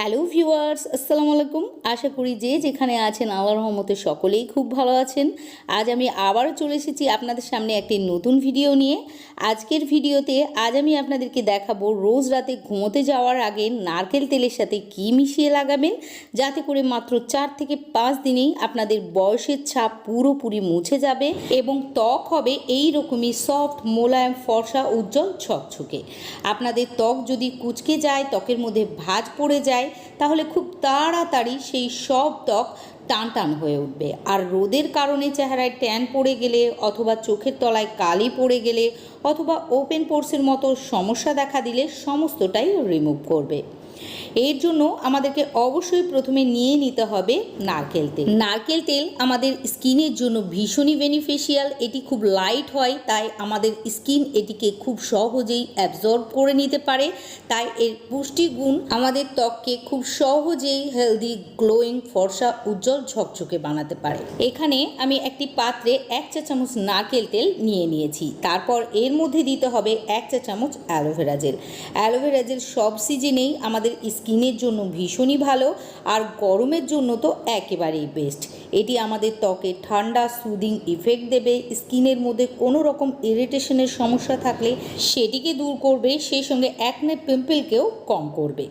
Hello viewers, আসসালামু আলাইকুম। আশা করি যে যেখানে আছেন আল্লাহর রহমতে সকলেই খুব ভালো আছেন। আজ আমি আবারও চলে এসেছি আপনাদের সামনে একটি নতুন ভিডিও নিয়ে। আজকের ভিডিওতে আজ আমি আপনাদেরকে দেখাবো রোজ রাতে ঘুমোতে যাওয়ার আগে নারকেল তেলের সাথে কি মিশিয়ে লাগাবেন, যাতে করে মাত্র চার থেকে পাঁচ দিনেই আপনাদের বয়সের ছাপ পুরোপুরি মুছে যাবে এবং ত্বক হবে এই রকমই সফট, মোলায়েম, ফর্সা, উজ্জ্বল, ছকছকে। আপনাদের ত্বক যদি কুচকে যায়, ত্বকের মধ্যে ভাঁজ পড়ে যায় তাহলে খুব তাড়াতাড়ি সেই সব ত্বক টান টান হয়ে উঠবে। আর রোদের কারণে চেহারায় ট্যান পড়ে গেলে অথবা চোখের তলায় কালি পড়ে গেলে অথবা ওপেন পোর্সের মতো সমস্যা দেখা দিলে সমস্তটাই রিমুভ করবে। এর জন্য আমাদেরকে অবশ্যই প্রথমে নিয়ে নিতে হবে নারকেল তেল। নারকেল তেল আমাদের স্কিনের জন্য ভীষণই বেনিফিশিয়াল এটি খুব লাইট হয়, তাই আমাদের স্কিন এটিকে খুব সহজেই অ্যাবজর্ব করে নিতে পারে, তাই এর পুষ্টিগুণ আমাদের ত্বককে খুব সহজেই হেলদি গ্লোয়িং ফর্সা, উজ্জ্বল, ঝকঝকে বানাতে পারে। এখানে আমি একটি পাত্রে এক চা চামচ নারকেল তেল নিয়ে নিয়েছি। তারপর এর মধ্যে দিতে হবে এক চা চামচ অ্যালোভেরা জেল। অ্যালোভেরা জেল সব সিজনেই আমাদের স্কিনের জন্য ভীষণই ভালো আর গরমের জন্য তো একেবারেই বেস্ট এটি আমাদের ত্বকে ঠান্ডা সুদিং ইফেক্ট দেবে। স্কিনের মধ্যে কোনো রকম ইরিটেশনের সমস্যা থাকলে সেটিকে দূর করবে, সেই সঙ্গে একনে পিম্পলকেও কম করবে।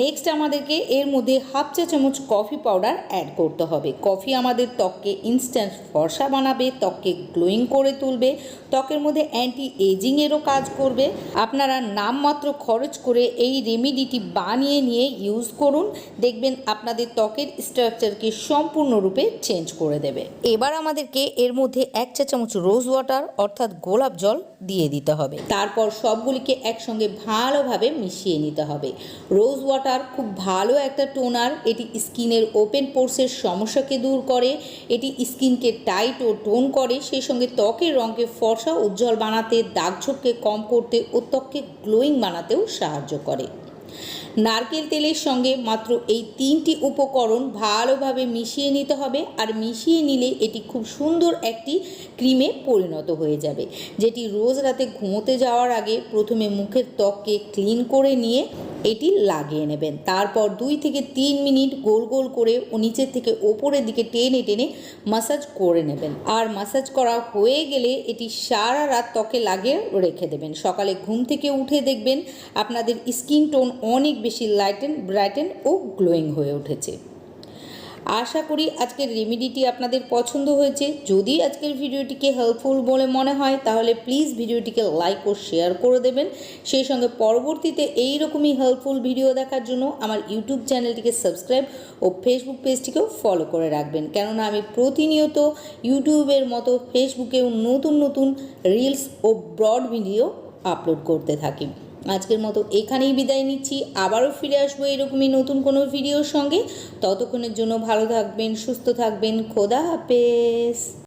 নেক্সট আমাদেরকে এর মধ্যে হাফ চা চামচ কফি পাউডার অ্যাড করতে হবে। কফি আমাদের ত্বককে ইনস্ট্যান্ট ফর্সা বানাবে, ত্বককে গ্লোয়িং করে তুলবে, ত্বকের মধ্যে অ্যান্টি এজিংয়েরও কাজ করবে। আপনারা নামমাত্র খরচ করে এই রেমিডিটি বানিয়ে নিয়ে ইউজ করুন। দেখবেন আপনাদের ত্বকের স্ট্রাকচারকে সম্পূর্ণরূপে চেঞ্জ করে দেবে। এবার আমাদেরকে এর মধ্যে এক চা চামচ রোজ ওয়াটার অর্থাৎ গোলাপ জল দিয়ে দিতে হবে। তারপর সবগুলিকে একসঙ্গে ভালোভাবে মিশিয়ে নিতে হবে। রোজ ওয়াটার খুব ভালো একটা টোনার এটি স্কিনের ওপেন পোর্সের সমস্যাকে দূর করে, এটি স্কিনকে টাইট ও টোন করে, সেই সঙ্গে ত্বকের রঙকে ফর্সা উজ্জ্বল বানাতে, দাগ ছোপকে কম করতে ও ত্বককে গ্লোয়িং বানাতেও সাহায্য করে। নারকেল তেলের সঙ্গে মাত্র এই তিনটি উপকরণ ভালোভাবে মিশিয়ে নিতে হবে। আর মিশিয়ে নিলে এটি খুব সুন্দর একটি ক্রিমে পরিণত হয়ে যাবে, যেটি রোজ রাতে ঘুমোতে যাওয়ার আগে প্রথমে মুখের ত্বককে ক্লিন করে নিয়ে এটি লাগিয়ে নেবেন। তারপর দুই থেকে তিন মিনিট গোল গোল করে ও নিচের থেকে ওপরের দিকে টেনে টেনে মাসাজ করে নেবেন। আর মাসাজ করা হয়ে গেলে এটি সারা রাত ত্বকে লাগিয়ে রেখে দেবেন। সকালে ঘুম থেকে উঠে দেখবেন আপনাদের স্কিন টোন অনেক বেশি লাইটেন ব্রাইটেন ও গ্লোয়িং হয়ে উঠেছে। আশা করি আজকের রেমিডিটি আপনাদের পছন্দ হয়েছে। যদি আজকের ভিডিওটিকে হেল্পফুল বলে মনে হয়, তাহলে প্লিজ ভিডিওটিকে লাইক ও শেয়ার করে দেবেন। সেই সঙ্গে পরবর্তীতে এই রকমই হেল্পফুল ভিডিও দেখার জন্য আমার ইউটিউব চ্যানেলটিকে সাবস্ক্রাইব ও ফেসবুক পেজটিকেও ফলো করে রাখবেন। কেননা আমি প্রতিনিয়ত ইউটিউবের মতো ফেসবুকেও নতুন নতুন রিলস ও ব্রড ভিডিও আপলোড করতে থাকি। আজকের মতো এখানেই বিদায় নিচ্ছি। আবারও ফিরে আসব এরকমই নতুন কোনো ভিডিওর সঙ্গে। ততক্ষণের জন্য ভালো থাকবেন, সুস্থ থাকবেন। খোদা হাফেজ।